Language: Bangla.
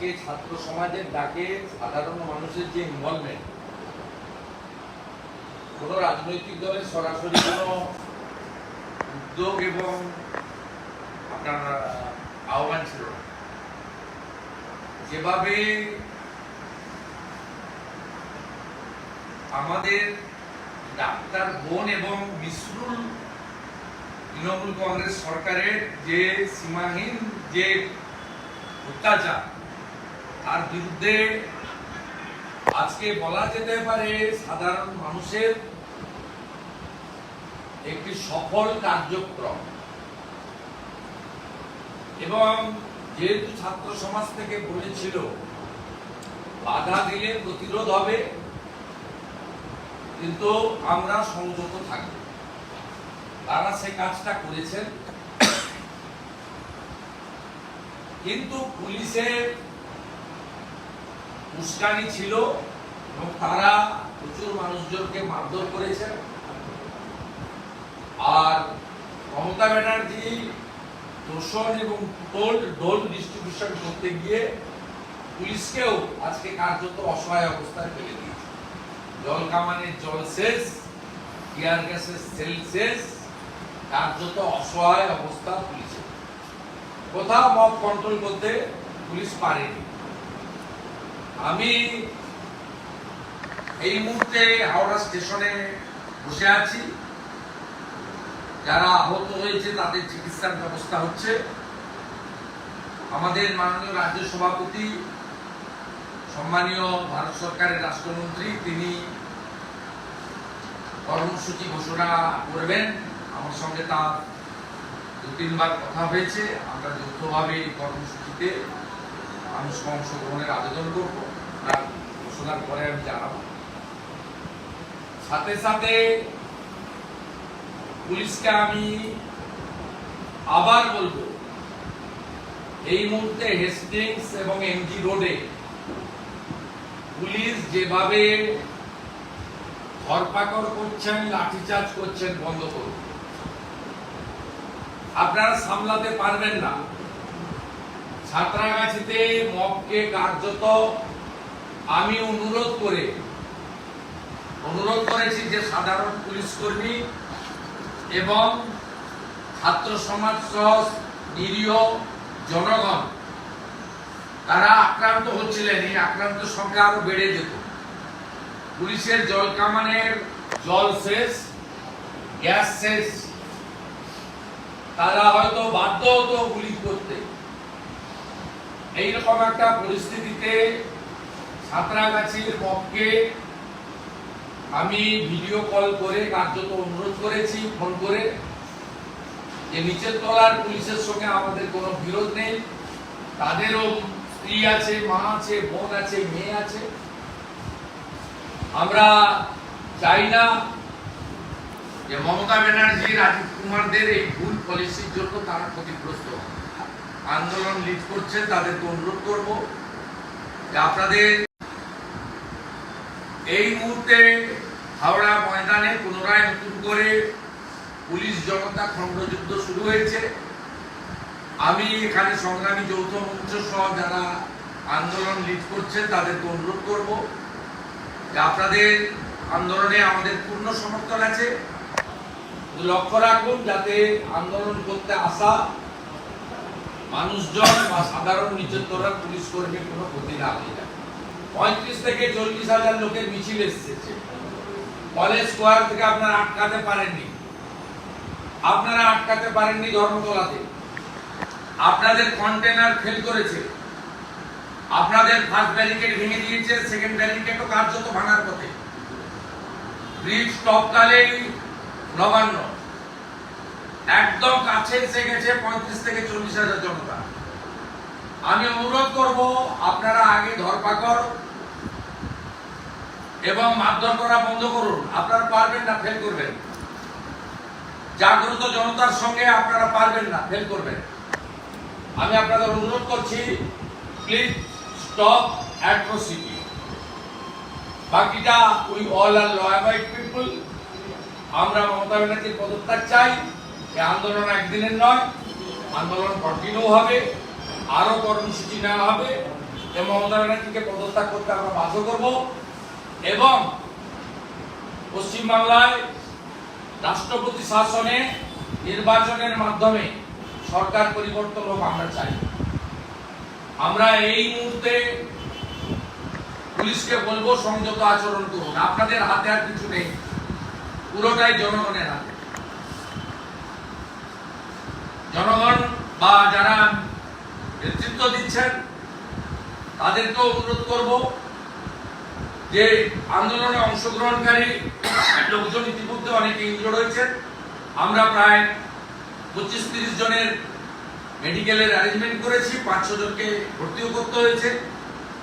আজকে ছাত্র সমাজের ডাকে সাধারণ মানুষের যে ইনভলভমেন্ট কোনো রাজনৈতিক দলের সরাসরি কোনো উদ্যোগ এবং আপনার আহ, আহ্বান ছিল যেভাবে আমাদের ডাক্তার বোন এবং মিসরুল তৃণমূল কংগ্রেস সরকারের যে সীমাহীন যে অত্যাচার তার বিরুদ্ধে আজকে বলা যেতে পারে সাধারণ মানুষের একটি সফল কার্যক্রম। এবং যেহেতু ছাত্র সমাজ থেকে বলেছিল, বাধা দিলে প্রতিরোধ হবে, কিন্তু আমরা সংযত থাকব তারা সে কাজটা করেছেন। কিন্তু পুলিশের উস্কানি ছিল এবং তারা প্রচুর মানুষজনকে মারধর করেছেন আর মমতা ব্যানার্জি দোষণ এবং টোল ডোল ডিস্ট্রিবিউশন করতে গিয়ে পুলিশকেও আজকে কার্যত অসহায় অবস্থায় ফেলে দিয়েছে। জল কামানের জল শেষ টিয়ার গ্যাসের সেল শেষ কার্যত অসহায় অবস্থা পুলিশের। কোথাও মব কন্ট্রোল করতে পুলিশ পারেনি। আমি এই মুহূর্তে হাওড়া স্টেশনে বসে আছি। যারা আহত হয়েছে, তাদের চিকিৎসার ব্যবস্থা হচ্ছে। আমাদের মাননীয় রাজ্য সভাপতি, সম্মানীয় ভারত সরকারের রাষ্ট্রমন্ত্রী, তিনি কর্মসূচি ঘোষণা করবেন। আমার সঙ্গে তার দু তিনবার কথা হয়েছে। আমরা যৌথভাবে এই কর্মসূচিতে মানুষকে অংশগ্রহণের আবেদন করব। তার ঘোষণার পরে আমি জানাব। সাথে সাথে পুলিশকে আমি আবার বলব, এই মুহূর্তে হেস্টিংস এবং এমজি রোডে পুলিশ যেভাবে ধরপাকড় করছেন, লাঠিচার্জ করছেন, বন্ধ করুন। আপনারা সামলাতে পারবেন না। ছাত্রাগাছিতে মবকে কার্যত আমি অনুরোধ করে, অনুরোধ করেছি যে সাধারণ পুলিশ কর্মী এবং ছাত্র সমাজ সহ নিরীহ জনগণ, তারা আক্রান্ত হচ্ছিলেন। এই আক্রান্ত সংখ্যা আরও বেড়ে যেত। পুলিশের জল কামানের জল শেষ গ্যাস শেষ তারা হয়তো বাধ্য হতো গুলি করতে। এইরকম একটা পরিস্থিতিতে সাঁতরাগাছির পক্ষে আমি ভিডিও কল করে কার্যত অনুরোধ করেছি, ফোন করে যে নিচের তলার পুলিশের সঙ্গে আমাদের কোনো বিরোধ নেই। তাদেরও স্ত্রী আছে, মা আছে, বোন আছে, মেয়ে আছে। আমরা চাই না যে মমতা ব্যানার্জি, রাজীব কুমারদের এই ভুল পলিসির জন্য তারা ক্ষতিগ্রস্ত আন্দোলন লিড করছেন, তাদেরকে অনুরোধ করব যে আপনাদের এই মুহূর্তে হাওড়া ময়দানে পুনরায় নতুন করে পুলিশ জনতা খণ্ডযুদ্ধ শুরু হয়েছে। আমি এখানে সংগ্রামী যৌথ মঞ্চ সহ যারা আন্দোলন লিড করছেন, তাদেরকে অনুরোধ করব যে আপনাদের আন্দোলনে আমাদের পূর্ণ সমর্থন আছে। লক্ষ্য রাখুন, যাতে আন্দোলন করতে আসা মানুষজন বা সাধারণ নিচের তলার পুলিশ কর্মীর কোনো ক্ষতি না হয়ে যায় পঁয়ত্রিশ থেকে চল্লিশ হাজার লোকের মিছিল এসেছে। কলেজ স্কোয়ার থেকে আপনারা আটকাতে পারেননি। আপনারা আটকাতে পারেননি ধর্মতলাতে। আপনাদের কন্টেনার ফেল করেছে। আপনাদের ফার্স্ট ব্যারিকেড ভেঙে দিয়েছে সেকেন্ড ব্যারিকেডও কার্যত ভাঙার পথে। ব্রিজ টপকালেই নবান্ন। একদম কাছে এসে গেছে পঁয়ত্রিশ থেকে চল্লিশ হাজার জনতা। আমি অনুরোধ করব, আপনারা আগে ধরপাকড় এবং মারধর করা বন্ধ করুন। আপনারা পারবেন না ফেল করবেন। জাগ্রত জনতার সঙ্গে আপনারা পারবেন না ফেল করবেন। আমি আপনাদের অনুরোধ করছি প্লিজ স্টপ অ্যাট্রোসিটি বাকিটা we all are law abide people আমরা মমতা ব্যানার্জির পদত্যাগ চাই। এই আন্দোলন একদিনের নয়, আন্দোলন কন্টিনিউ হবে আরও কর্মসূচি নেওয়া হবে। মমতা ব্যানার্জিকে পদত্যাগ করতে আমরা বাধ্য করব। এবং পশ্চিমবাংলায় রাষ্ট্রপতি শাসনে নির্বাচনের মাধ্যমে সরকার পরিবর্তন হোক আমরা চাই। আমরা এই মুহূর্তে পুলিশকে বলব, সংযত আচরণ করুন। আপনাদের হাতে আর কিছু নেই। পুরোটাই জনগণের হাতে। জনগণ বা যারা নেতৃত্ব দিচ্ছেন, তাদেরকেও অনুরোধ করব যে আন্দোলনে অংশগ্রহণকারী লোকজন ইতিমধ্যে অনেকে ইনজোর হয়েছেন। আমরা প্রায় পঁচিশ তিরিশ জনের মেডিকেলের অ্যারেঞ্জমেন্ট করেছি পাঁচশো জনকে ভর্তিও করতে হয়েছে।